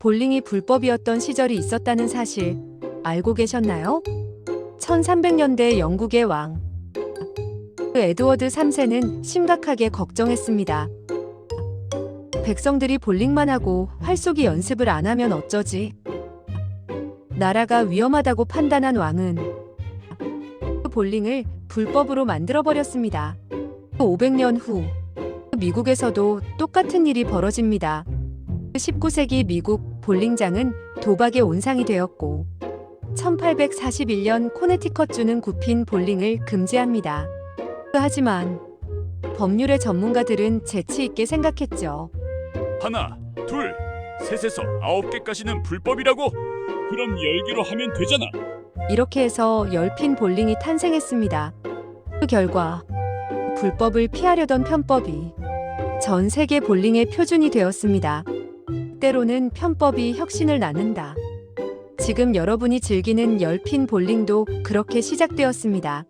볼링이 불법이었던 시절이 있었다는 사실 알고 계셨나요? 1300년대 영국의 왕 에드워드 3세는 심각하게 걱정했습니다. 백성들이 볼링만 하고 활쏘기 연습을 안 하면 어쩌지? 나라가 위험하다고 판단한 왕은 볼링을 불법으로 만들어버렸습니다. 500년 후 미국에서도 똑같은 일이 벌어집니다. 19세기 미국 볼링장은 도박의 온상이 되었고 1841년 코네티컷주는 굽힌 볼링을 금지합니다. 하지만 법률의 전문가들은 재치 있게 생각했죠. 하나, 둘, 셋에서 아홉 개까지는 불법이라고? 그럼 열 개로 하면 되잖아. 이렇게 해서 열핀 볼링이 탄생했습니다. 그 결과 불법을 피하려던 편법이 전 세계 볼링의 표준이 되었습니다. 때로는 편법이 혁신을 낳는다. 지금 여러분이 즐기는 열핀 볼링도 그렇게 시작되었습니다.